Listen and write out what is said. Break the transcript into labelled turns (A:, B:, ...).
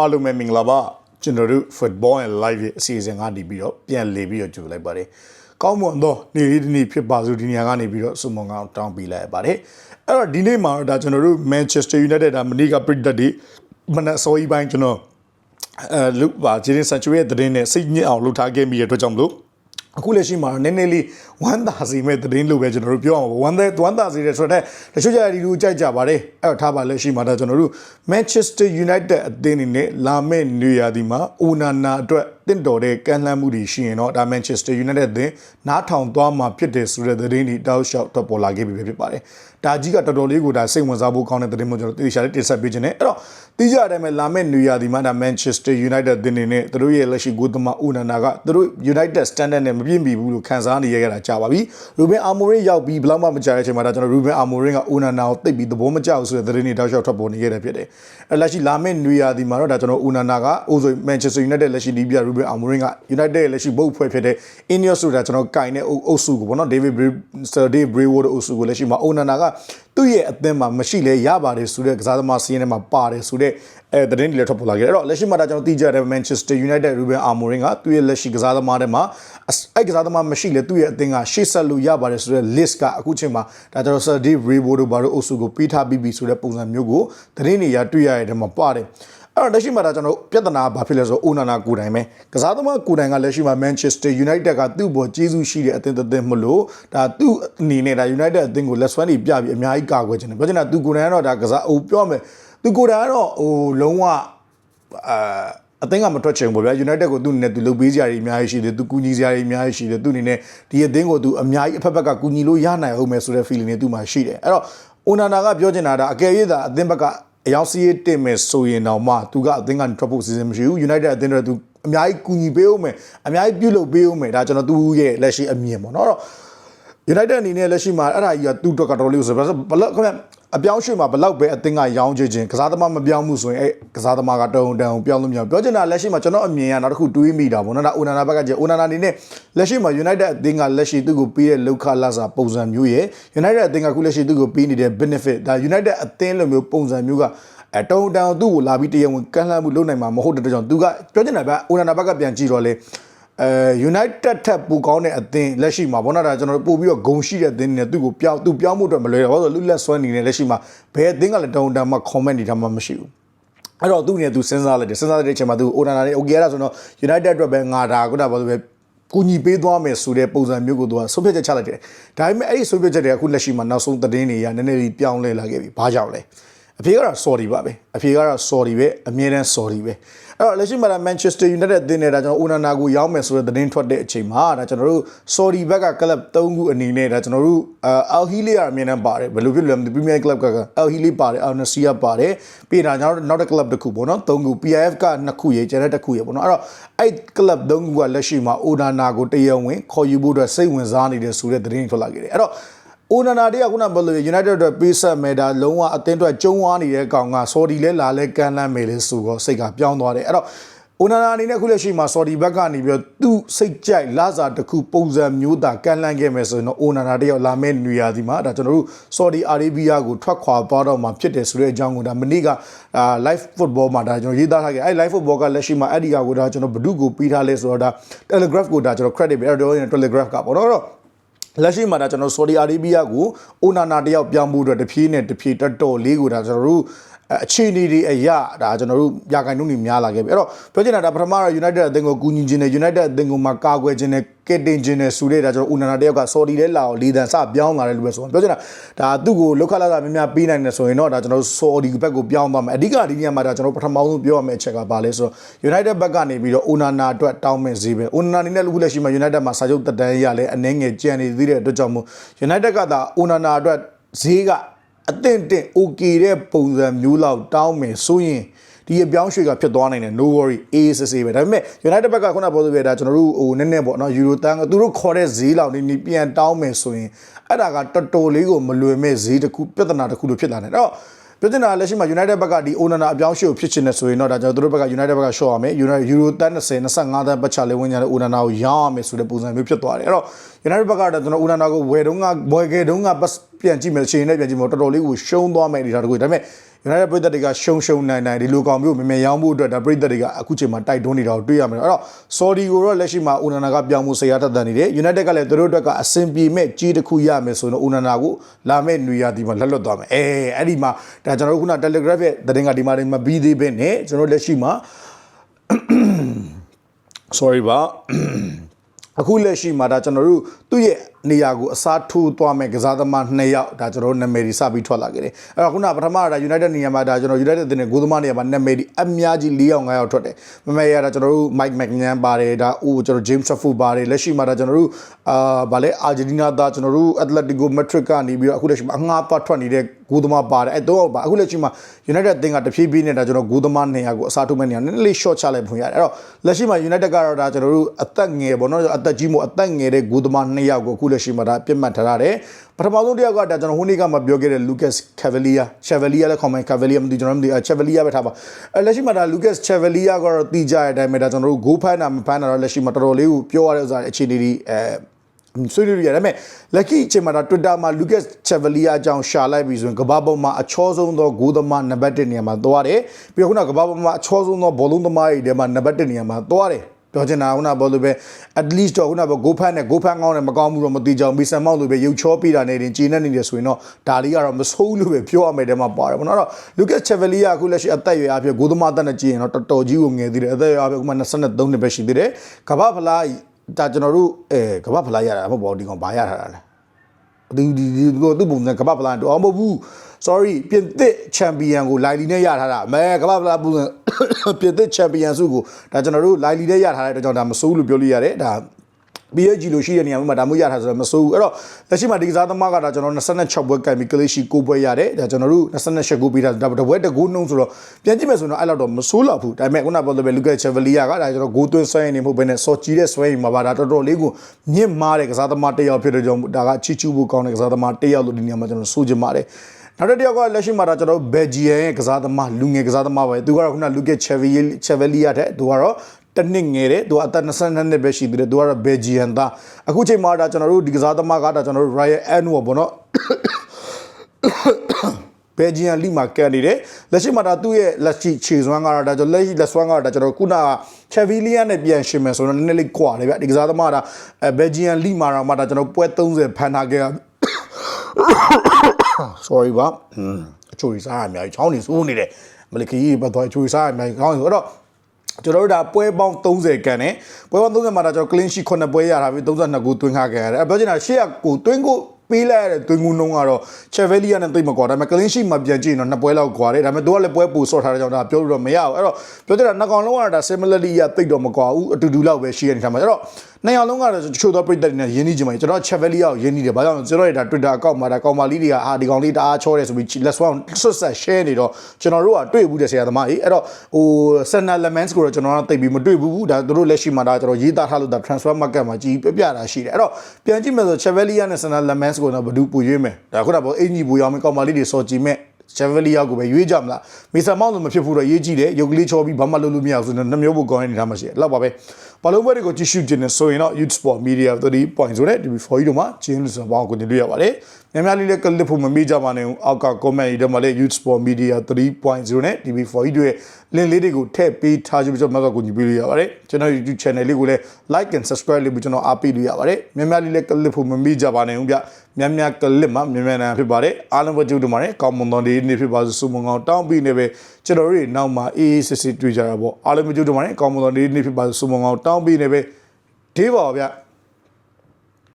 A: အားလုံးပဲမင်္ဂလာပါကျွန်တော်တို့ football and live ရဲ့အစီအစဉ်ကနေပြီးတော့ပြန်လေပြီးတော့ကြိုလိုက်ပါတယ်ကောင်းမွန်သောနေ့လေးတစ်နေ့ဖြစ်ပါစို့ဒီနေရာကနေပြီးတော့စုံမကောင်းတောင်းပေးလိုက်ရပါတယ်အဲ့တော့ဒီနေ့မှာတော့ဒါကျွန်တော်တို့ Manchester United ဒါမနေ့ကပြစ်တက်ဒီမနက်စောကြီးပိုင်းကျွန်တော်အဲလူပါဂျေရင်ဆန်ချူရဲ့သတင်းနဲ့စိတ်ညစ်အောင်လုပ်ထားခဲ့မိတဲ့အတွက်ကြောင့်မလို့ အခုလက်ရှိမှာတော့နည်းနည်းလေးဝမ်းသာစီမဲ့သတင်းလို့ပဲကျွန်တော်တို့ပြောအောင်ပါဝမ်းသာဝမ်းသာစီတဲ့ဆိုတော့တချို့ကြတဲ့ဒီလိုကြိုက်ကြပါတယ်အဲ့တော့ထားပါလက်ရှိမှာတော့ကျွန်တော်တို့ Manchester United အသင်းအနေနဲ့လာမယ့်နေရာဒီမှာအိုနာနာအတွက် တင့်တော်တဲ့ကမ်းလှမ်းမှုတွေရှိရင်တော့ဒါ Manchester United အသင်းနားထောင်သွားမှာဖြစ်တယ်ဆိုတဲ့သတင်းတွေတောက်လျှောက်ထွက်ပေါ်လာခဲ့ပြီပဲဖြစ်ပါတယ်ဒါကြီးကတော်တော်လေးကိုဒါစိတ်ဝင်စားဖို့ကောင်းတဲ့သတင်းမျိုးကျွန်တော်တေချာလေးတင်ဆက်ပေးခြင်းနဲ့အဲ့တော့တိကျတဲ့အတိုင်းပဲလာမယ့်နေရာဒီမှာဒါ Manchester United အသင်းအနေနဲ့သူတို့ရဲ့လက်ရှိဂိုးသမားအိုနာနာကသူတို့ United Standard နဲ့မပြည့်မီဘူးလို့ခန်းစားနေရကြတာကြာပါပြီရူဘင်အာမိုရင်ရောက်ပြီးဘလောက်မှမကြာတဲ့အချိန်မှာဒါကျွန်တော်ရူဘင်အာမိုရင်ကအိုနာနာကိုတိတ်ပြီးသဘောမကျဘူးဆိုတဲ့သတင်းတွေတောက်လျှောက်ထွက်ပေါ်နေခဲ့တယ်ဖြစ်တယ်အဲ့လက်ရှိလာမယ့်နေရာဒီမှာတော့ဒါကျွန်တော်အိုနာနာကအိုဆို Manchester United လက်ရှိဒီပြရူဘင်အာမိုရင်က United ရဲ့လက်ရှိဘုတ်ဖွဲ့ဖြစ်တဲ့ Ineos ဆိုတာကျွန်တော်ကင်တဲ့အုပ်စုကိုပေါ့နော် David Sir Dave Brewood အုပ်စုကိုလက်ရှိမှာအိုနာနာကသူ့ရဲ့အသင်းမှာမရှိလဲရပါတယ်ဆိုတဲ့ကစားသမားစီးရင်ထဲမှာပါတယ်ဆိုတဲ့အဲသတင်းတွေလည်းထွက်ပေါ်လာခဲ့တယ်အဲ့တော့လက်ရှိမှာဒါကျွန်တော်သိကြတဲ့ Manchester United Ruben Amorim ကသူ့ရဲ့လက်ရှိကစားသမားတွေမှာအဲ့ကစားသမားမရှိလဲသူ့ရဲ့အသင်းကရှေ့ဆက်လို့ရပါတယ်ဆိုတဲ့ list ကအခုချိန်မှာဒါကျွန်တော် Sir Dave Brewood တို့ဘာလို့အုပ်စုကိုပေးထားပြီးပြီဆိုတဲ့ပုံစံမျိုးကိုသတင်းတွေရတွေ့ရတဲ့ထဲမှာပါတယ်အဲ့ တော့လက်ရှိမှာဒါကျွန်တော်ပြဿနာဘာဖြစ်လဲဆိုတော့အိုနာနာကိုတိုင်ပဲကစားသမားကိုတိုင်ကလက်ရှိမှာ Manchester United ကသူ့ဘောကျေးဇူးရှိတဲ့အသင်းတစ်သင်းမလို့ဒါသူ့အနေနဲ့ဒါ United အသင်းကိုလက်စွမ်းတွေပြပြီးအများကြီးကာကွယ်ခြင်းတယ်ပြောချင်တာသူကိုတိုင်ကတော့ဒါကစားဟိုပြောမယ်သူကိုတိုင်ကတော့ဟိုလုံးဝအာအသင်းကမထွက်ချင်ဘူးဗျာ United ကိုသူ့အနေနဲ့သူလုပ်ပေးစရာတွေအများကြီးရှိတယ်သူကူညီစရာတွေအများကြီးရှိတယ်သူအနေနဲ့ဒီအသင်းကိုသူအများကြီးအဖက်ဖက်ကကူညီလို့ရနိုင်အောင်မယ်ဆိုတဲ့ feeling တွေသူ့မှာရှိတယ်အဲ့တော့ Onana ကပြောချင်တာဒါအကယ်၍သာအသင်းဘက်က အယောက်စီးတင်မယ်ဆိုရင်တော့မှသူကအသင်းကနေထွက်ဖို့စီစဉ်မရှိဘူး United အသင်းတွေသူအများကြီးကူညီပေးအောင်မယ်အများကြီးပြုလုပ်ပေးအောင်မယ်ဒါကျွန်တော်သူ့ရဲ့လက်ရှိအမြင်ပေါ့နော်အဲ့တော့ United အနေနဲ့လက်ရှိမှာအဲ့ဒါကြီးကသူ့အတွက်ကတော့လို့ဆိုဘယ်လောက်ခင်ဗျအပြောင်းရွှေ့မှာဘလောက်ပဲအသင်းကရောင်းချခြင်းကစားသမားမပြောင်းမှုဆိုရင်အဲကစားသမားကတုံတန်ပြောင်းလို့မရဘူးပြောချင်တာလက်ရှိမှာကျွန်တော်အမြင်ကနောက်တစ်ခုတွေးမိတာပေါ့နော်ဒါအိုနာနာဘက်ကကျအိုနာနာအနေနဲ့လက်ရှိမှာ United အသင်းကလက်ရှိသူ့ကိုပေးတဲ့လောက်ခလာစာပုံစံမျိုးရဲ့ United အသင်းကခုလက်ရှိသူ့ကိုပေးနေတဲ့ benefit ဒါ United အသင်းလိုမျိုးပုံစံမျိုးကအတုံတန်သူ့ကိုလာပြီးတရားဝင်ကမ်းလှမ်းမှုလုပ်နိုင်မှာမဟုတ်တဲ့အတွက်ကြောင့်သူကပြောချင်တာဗျအိုနာနာဘက်ကပြန်ကြည့်တော့လေ အဲ United ထက်ပိုကောင်းတဲ့အသင်းလက်ရှိမှာဘောနာဒါကျွန်တော်တို့ပို့ပြီးတော့ဂုံရှိတဲ့အသင်းနဲ့သူ့ကိုပြောင်းသူပြောင်းမှုအတွက်မလွယ်တော့ဘာလို့လူလက်ဆွဲနေနေလက်ရှိမှာဘယ်အသင်းကလည်းတုံတန်မှ comment နေတာမှမရှိဘူးအဲ့တော့သူ့အနေနဲ့သူစဉ်းစားလိုက်တယ်စဉ်းစားလိုက်တဲ့အချိန်မှာသူအိုနာနာနဲ့ okay အဲ့ဒါဆိုတော့ United အတွက်ပဲငါဒါကုတာဘာလို့ပဲကူညီပေးသွားမယ်ဆိုတဲ့ပုံစံမျိုးကိုသူကဆုံးဖြတ်ချက်ချလိုက်တယ်ဒါပေမဲ့အဲ့ဒီဆုံးဖြတ်ချက်တွေကအခုလက်ရှိမှာနောက်ဆုံးသတင်းတွေရနည်းနည်းလေးပြောင်းလဲလာခဲ့ပြီဘာကြောင့်လဲအဖေကတော့ sorry ပါပဲအဖေကတော့ sorry ပဲအမြဲတမ်း sorry ပဲ အဲ့တော့လက်ရှိမှာ Manchester United အသင်းနဲ့ဒါကျွန်တော် Onana ကိုရောင်းမယ်ဆိုတဲ့သတင်းထွက်တဲ့အချိန်မှာဒါကျွန်တော်တို့ sorry ဘက်က club ၃ခုအနေနဲ့ဒါကျွန်တော်တို့ Al Hilal ကအမြင်နဲ့ပါတယ်ဘယ်လိုဖြစ်လဲမသိ Premier Club က Al Hilal ပါတယ် Al Nassr ပါတယ်ပြီးတော့ကျွန်တော်တို့နောက်တစ် club တစ်ခုပေါ့နော်၃ခု PIF က2ခုရေကျန်တဲ့တစ်ခုရေပေါ့နော်အဲ့တော့အဲ့ club ၃ခုကလက်ရှိမှာ Onana ကိုတရားဝင်ခေါ်ယူဖို့အတွက်စိတ်ဝင်စားနေတဲ့ဆိုတဲ့သတင်းထွက်လာခဲ့တယ်အဲ့တော့ အိုနာနာတည်းကခုနဘယ်လို United အတွက်ပေးဆက်မယ်ဒါလုံးဝအသင်းအတွက်ကျုံးဝါးနေတဲ့ကောင်က Saudi လဲလာလဲကန်လန်းမယ်လဲဆိုတော့စိတ်ကပြောင်းသွားတယ်အဲ့တော့အိုနာနာအနေနဲ့ခုလက်ရှိမှာ Saudi ဘက်ကနေပြီးတော့သူ့စိတ်ကြိုက်လာစာတစ်ခုပုံစံမျိုးသာကန်လန်းခဲ့မယ်ဆိုရင်တော့အိုနာနာတည်းကလာမဲ့နေရာဒီမှာဒါကျွန်တော်တို့ Saudi Arabia ကိုထွက်ခွာသွားတော့မှာဖြစ်တယ်ဆိုတဲ့အကြောင်းကိုဒါမနေ့ကအာ live football မှာဒါကျွန်တော်ရေးသားထားခဲ့အဲ့ live football ကလက်ရှိမှာအဲ့ဒီကကိုဒါကျွန်တော်ဘဒုကိုပေးထားလဲဆိုတော့ဒါ Telegraph ကိုဒါကျွန်တော် credit ပေးအဲ့တော့ Telegraph ကပေါ့နော်အဲ့တော့ လက်ရှိမှာဒါကျွန်တော်ဆော်ဒီအာရေးဗီးယားကိုအိုနာနာတယောက်ပြောင်းဖို့အတွက်တဖြည်းနဲ့တဖြည်းတက်တော်လေးကိုဒါကျွန်တော်တို့ အခြေအနေတွေအရာဒါကျွန်တော်တို့ရာဂိုင်နှုန်းတွေများလာခဲ့ပြီအဲ့တော့ပြောချင်တာဒါပထမတော့ United အသင်းကိုကူညီခြင်းနဲ့ United အသင်းကိုမှကာကွယ်ခြင်းနဲ့ကက်တင်ခြင်းနဲ့ဆိုတဲ့ဒါကျွန်တော်ဦးနာနာတယောက်ကဆော်ဒီလဲလာအောင်လီဒန်စပြောင်းလာတယ်လို့ပဲဆိုတော့ပြောချင်တာဒါသူ့ကိုလောက်ခလာတာများများပေးနိုင်တယ်ဆိုရင်တော့ဒါကျွန်တော်ဆော်ဒီဘက်ကိုပြောင်းသွားမယ်အဓိကဒီနေရာမှာဒါကျွန်တော်ပထမဆုံးပြောရမယ့်အချက်ကဘာလဲဆိုတော့ United ဘက်ကနေပြီးတော့ဦးနာနာအတွက်တောင်းမဲ့ဈေးပဲဦးနာနာအနေနဲ့အခုလက်ရှိမှာ United မှာစာချုပ်တက်တန်းရလဲအနှဲငယ်ကြံနေသေးတဲ့အတွက်ကြောင့်မို့ United ကသာဦးနာနာအတွက်ဈေးက အသင့်တင့် okay တဲ့ပုံစံမျိုးလောက်တောင်းမယ်ဆိုရင်ဒီအပြောင်းရွှေ့ကဖြစ်သွားနိုင်တယ် no worry အေးစစ်စစ်ပဲဒါပေမဲ့ United ဘက်ကခုနပြောသလိုပဲဒါကျွန်တော်တို့ဟိုနည်းနည်းပေါ့နော်ယူရိုတန်သူတို့ခေါ်တဲ့ဈေးလောက်နေပြန်တောင်းမယ်ဆိုရင်အဲ့ဒါကတော်တော်လေးကိုမလွယ်မဲ့ဈေးတစ်ခုပြဿနာတစ်ခုလို့ဖြစ်လာတယ်အဲ့တော့ ပြဿနာလက်ရှိမှာ United ဘက်ကဒီ owner အပြောင်းရွှေ့ကိုဖြစ်ချင်တယ်ဆိုရင်တော့ဒါကျွန်တော်တို့ဘက်က United ဘက်က short ရမယ် United Euro တန်း20 25တန်းပတ်ချလေးဝင်ကြတဲ့ owner ကိုရောင်းရမယ်ဆိုတဲ့ပုံစံမျိုးဖြစ်သွားတယ်အဲ့တော့ United ဘက်ကတော့ကျွန်တော် owner ကိုဝယ်တော့ကဝယ်ခဲ့တော့ကပတ်ပြန်ကြည့်မယ်ချိန်နဲ့ပြန်ကြည့်မယ်တော်တော်လေးကိုရှုံးသွားမယ်အနေထားတခုဒါပေမဲ့ United ပြည်သက်တွေကရှုံရှုံနိုင်နိုင်ဒီလိုကောင်မျိုးမမေရောင်းမှုအတွက်ဒါပြည်သက်တွေကအခုချိန်မှာတိုက်တွန်းနေတာကိုတွေ့ရမယ်အဲ့တော့ Saudi ကိုတော့လက်ရှိမှာ Unana ကပြောင်းမှုဆရာထက်တန်နေတယ် United ကလည်းသူတို့အတွက်ကအဆင်ပြေမဲ့ကြီးတစ်ခုရမယ်ဆိုတော့ Unana ကိုလာမဲ့နွေရာသီမှာလက်လွတ်သွားမယ်အဲအဲ့ဒီမှာဒါကျွန်တော်တို့ခုန Telegraph ရဲ့သတင်းကဒီမှာမပြီးသေးပဲနဲ့ကျွန်တော်လက်ရှိမှာ sorry ပါအခုလက်ရှိမှာဒါကျွန်တော်တို့သူ့ရဲ့နေရာကိုအစားထိုးသွားမဲ့ကစားသမား2ယောက်ဒါကျွန်တော်တို့နာမည်တွေစပြီးထွက်လာခဲ့တယ်အဲ့တော့ခုနပထမကဒါ United နေရာမှာဒါကျွန်တော် United တင်တဲ့ဂိုးသမားနေရာမှာနာမည်တွေအများကြီး4ယောက်5ယောက်ထွက်တယ်မမေရဒါကျွန်တော်တို့ Mike McNyan ပါတယ်ဒါအိုကျွန်တော် James Trafford ပါတယ်လက်ရှိမှာဒါကျွန်တော်တို့အာဗာလဲ Argentina သားကျွန်တော်တို့ Atletico Madrid ကနေပြီးတော့အခုလက်ရှိမှာအငှားပတ်ထွက်နေတဲ့ဂိုးသမားပါတယ်အဲ့တော့ပါအခုလက်ရှိမှာ United တင်ကတဖြည်းဖြည်းနဲ့ဒါကျွန်တော်ဂိုးသမား2ယောက်ကိုအစားထိုးမဲ့နေရာနည်းနည်းလေး short ချလိုက်ဖွင့်ရတယ်အဲ့တော့လက်ရှိမှာ United ကတော့ဒါကျွန်တော်တို့အသက်ငယ်ပေါ့နော်အသက်ကြီးမို့အသက်ငယ်တဲ့ဂိုးသမား2ယောက်ကိုအခုလက်ရှိမှာဒါပြစ်မှတ်ထားရတယ်ပထမဆုံးတစ်ယောက်ကဒါကျွန်တော်ဟိုနေ့ကမှပြောခဲ့တဲ့ Lucas Cavalier Chavalier လည်းခေါ်မယ် Cavalier မသိကျွန်တော်မသိ Chavalier ပဲထားပါအဲလက်ရှိမှာဒါ Lucas Chavalier ကတော့တီးကြတဲ့အတိုင်းပဲဒါကျွန်တော်တို့ goal ဖမ်းတာမဖမ်းတာတော့လက်ရှိမှာတော်တော်လေးကိုပြောရတဲ့ဥစ္စာအခြေအနေတွေအဲဆွေးနွေးရတယ်ဒါပေမဲ့လက်ရှိအချိန်မှာဒါ Twitter မှာ Lucas Chavalier အကြောင်းရှာလိုက်ပြီဆိုရင်ကမ္ဘာပေါ်မှာအချောဆုံးသောဂိုးသမားနံပါတ်1နေရာမှာသွားတယ်ပြီးတော့ခုနကမ္ဘာပေါ်မှာအချောဆုံးသောဘောလုံးသမားတွေထဲမှာနံပါတ်1နေရာမှာသွားတယ် ပြောချင်တာခုနဘောလို့ပဲ at least တော့ခုနဘောဂိုးဖန်းနဲ့ဂိုးဖန်းကောင်းတယ်မကောင်းဘူးတော့မသိကြဘူးမီဆန်မောက်လို့ပဲရုပ်ချောပြတာနေတင်จีနေနေတယ်ဆိုရင်တော့ဒါလေးကတော့မဆိုးလို့ပဲပြောရမယ်တဲမှာပါတယ်ဘောနော်တော့ Lucas Chevalier အခုလက်ရှိအသက်အရွယ်အဖြစ်ဂိုးသမားတက်နဲ့ကြည့်ရင်တော့တော်တော်ကြီးကိုငယ်သေးတယ်အသက်အရွယ်အဖြစ်အခုမှ23နှစ်ပဲရှိသေးတယ်ကမ္ဘာဖလားဒါကျွန်တော်တို့အဲကမ္ဘာဖလားရတာမဟုတ်ပါဘူးဒီကောင်ဘာရထားတာလဲ ဒီဒီဒီသူ့ပုံစံကမ္ဘာဖလားတော့မဟုတ်ဘူး sorry ပြင်သစ်ချန်ပီယံကိုလိုင်လီနဲ့ရထားတာမဲကမ္ဘာဖလားပုံစံပြင်သစ်ချန်ပီယံစုကိုဒါကျွန်တော်တို့လိုင်လီနဲ့ရထားတဲ့အတွက်ကြောင့်ဒါမဆိုးလို့ပြောလို့ရတယ်ဒါ PSG လို့ရှိတဲ့နေရာမှာဒါမျိုးရထားဆိုတော့မစိုးဘူးအဲ့တော့လက်ရှိမှာဒီကစားသမားကဒါကျွန်တော်26ဘွဲကံပြီးကလေးရှိ9ဘွဲရတယ်ဒါကျွန်တော်တို့28ကိုပြီးတာဒါတဘွဲတကူနှုံးဆိုတော့ပြန်ကြည့်မယ်ဆိုတော့အဲ့လောက်တော့မစိုးလောက်ဘူးဒါပေမဲ့ခုနပြောလို့ပဲလူကချယ်ဗလီယာကဒါကျွန်တော်ဂိုးသွင်းဆွဲနေမှုပဲနဲ့စော်ကြီးတဲ့ဆွဲရင်မှာပါဒါတော်တော်လေးကိုမြင့်မားတဲ့ကစားသမားတစ်ယောက်ဖြစ်တဲ့ကြောင့်ဒါကချီချူဖို့ကောင်းတဲ့ကစားသမားတစ်ယောက်လို့ဒီနေရာမှာကျွန်တော်ဆိုချင်ပါတယ်နောက်တစ်ယောက်ကလက်ရှိမှာတော့ကျွန်တော်ဘယ်ဂျီယန်ရဲ့ကစားသမားလူငယ်ကစားသမားပဲသူကတော့ခုနလူကချယ်ဗီချယ်ဗလီယာတဲ့သူကတော့ တနစ်ငယ်တယ်သူကအသက်22နှစ်ပဲရှိသေးတယ်သူကတော့ဘယ်ဂျီယန်သားအခုချိန်မှာဒါကျွန်တော်တို့ဒီကစားသမားကဒါကျွန်တော်တို့ Ryan Anwar ပေါ့နော်ဘယ်ဂျီယန်လိမှာကန်နေတယ်လက်ရှိမှာဒါသူ့ရဲ့လက်ရှိခြေစွမ်းကတော့ဒါကျွန်တော်လက်ရှိလက်စွမ်းကတော့ဒါကျွန်တော်ခုနကချယ်ဗီလီယာနဲ့ပြန်ရှင်မယ်ဆိုတော့နည်းနည်းလေးကွာတယ်ဗျဒီကစားသမားကဘယ်ဂျီယန်လိမှာတော့မှဒါကျွန်တော်ပွဲ30ဖန်ထားခဲ့ sorry ပါအချိုရီစားရအများကြီးချောင်းနေစိုးနေတယ်မလီခီဘတ်တော့အချိုရီစားရအများကြီးကောင်းဆိုတော့ ကျွန်တော်တို့ဒါပွဲပေါင်း30ကန်နဲ့ပွဲပေါင်း30မှာဒါကျွန်တော် clean sheet 9ပွဲရတာပြီ32ခုသွင်းခခဲ့ရတယ်အဲပြောချင်တာရှေ့ကကိုသွင်းကိုပေးလိုက်ရတဲ့သွင်းကူနှုံးကတော့ Chevelia နဲ့သိမကွာဒါပေမဲ့ clean sheet မှာပြန်ကြည့်ရင်တော့နှစ်ပွဲလောက်ကွာတယ်ဒါပေမဲ့သူကလည်းပွဲပူဆော့ထားတဲ့ကြောင့်ဒါပြောလို့တော့မရဘူးအဲ့တော့ပြောချင်တာနှစ်ကောင်လုံးကတော့ဒါ similarly ရသိတော့မကွာဘူးအတူတူလောက်ပဲရှိရနေတာမှာအဲ့တော့နှစ်ယောက်လုံးကတော့တချို့သောပြည်သက်တွေနဲ့ရင်းနှီးကြမှာကျွန်တော် Chevelia ကိုရင်းနှီးတယ်ဘာကြောင့်လဲကျွန်တော်ရဲ့ဒါ Twitter account မှာဒါကောင်မလေးတွေကအာဒီကောင်လေးတအားချောတယ်ဆိုပြီး let's one ဆွတ်ဆက် share နေတော့ကျွန်တော်တို့ကတွေ့ဘူးတဲ့ဆရာသမားကြီးအဲ့တော့ဟို Senna Lemans ကိုတော့ကျွန်တော်ကသိပြီးမတွေ့ဘူးဒါတို့လက်ရှိမှာဒါကျွန်တော်ရေးသားထားလို့ဒါ transfer market မှာကြီးပြပြတာရှိတယ်အဲ့တော့ပြန်ကြည့်မယ်ဆို Chevelia နဲ့ Senna Lemans ကိုတော့ဘယ်သူပူရွေးမယ်ဒါခုနကအင်ကြီးပူရောင်းမယ်ကောင်မလေးတွေစော်ကြည့်မဲ့ Chevrolet ကိုပဲရွေးကြမလားမီဆာမောင်းလို့မဖြစ်ဘူးတော့ရေးကြည့်တယ်ရုပ်ကလေးချောပြီးဘာမှလုပ်လို့မရဘူးဆိုတော့နှမျိုးပုံကောင်းနေတာမှရှိတယ်လောက်ပါပဲဘာလုံးပွဲတွေကိုကြည့်ရှုခြင်းနဲ့ဆိုရင်တော့ Youth Sport Media 30ဆိုတဲ့ TV4 တို့မှာကျင်းလို့ဆိုတော့ကိုတင်တွေ့ရပါတယ်များများလေးလည်းကလစ်ဖို့မမေ့ကြပါနဲ့အောက်က comment တွေမှာလည်း Youth Sport Media 3.0နဲ့ TV4 တို့ရဲ့ link လေးတွေကိုထည့်ပေးထားကြပြီးတော့မှကိုညီပေးလို့ရပါတယ်ကျွန်တော် YouTube channel လေးကိုလည်း like and subscribe လေးပြီးကျွန်တော်အားပေးလို့ရပါတယ်များများလေးလည်းကလစ်ဖို့မမေ့ကြပါနဲ့ဦးဗျများများကလစ်မှာများများနာဖြစ်ပါတယ်အားလုံးပဲကြိုးတူပါတယ်ကောင်းမွန်သောနေ့နေ့ဖြစ်ပါစေဆုမွန်ကောင်းတောင်းပြီးနေပဲကျွန်တော်တို့တွေနောက်မှာအေးအေးစစ်စစ်တွေ့ကြတာပေါ့အားလုံးပဲကြိုးတူပါတယ်ကောင်းမွန်သောနေ့နေ့ဖြစ်ပါစေဆုမွန်ကောင်းတောင်းပြီးနေပဲဒေးပါဗျ